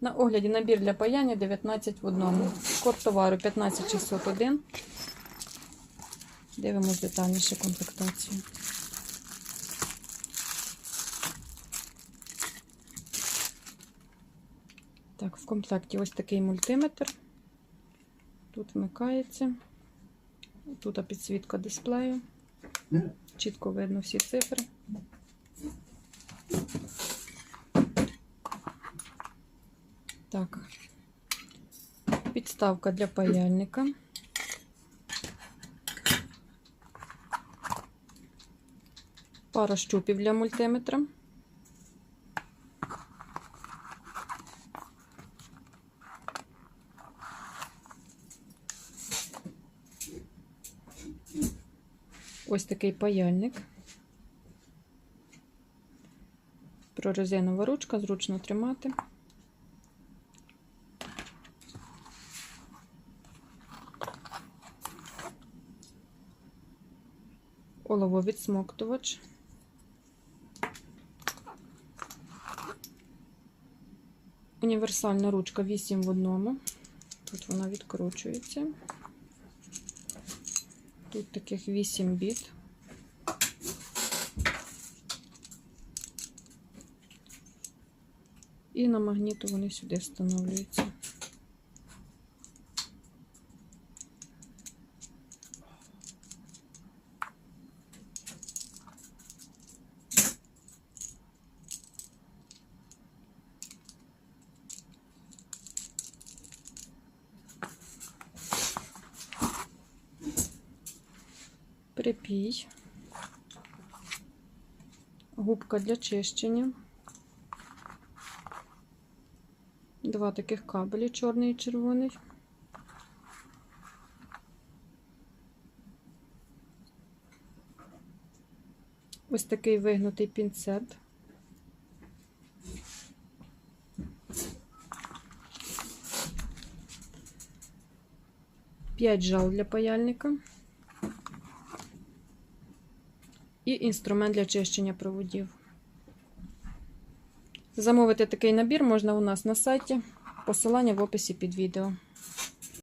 На огляді набір для паяння 19 в одному. Код товару 15601. Дивимось детальніше комплектацію. Так, в комплекті ось такий мультиметр. Тут вмикається. Тут підсвітка дисплею. Чітко видно всі цифри. Так. Підставка для паяльника. Пара щупів для мультиметра. Ось такий паяльник. Прорезинова ручка, зручно тримати. Олововідсмоктувач. Універсальна ручка 8 в одному. Тут вона відкручується. Тут таких 8 біт. І на магніту вони сюди встановлюються. Припій. Губка для чищення. Два таких кабелі, чорний і червоний. Ось такий вигнутий пінцет. П'ять жал для паяльника. І інструмент для чищення проводів. Замовити такий набір можна у нас на сайті. Посилання в описі під відео.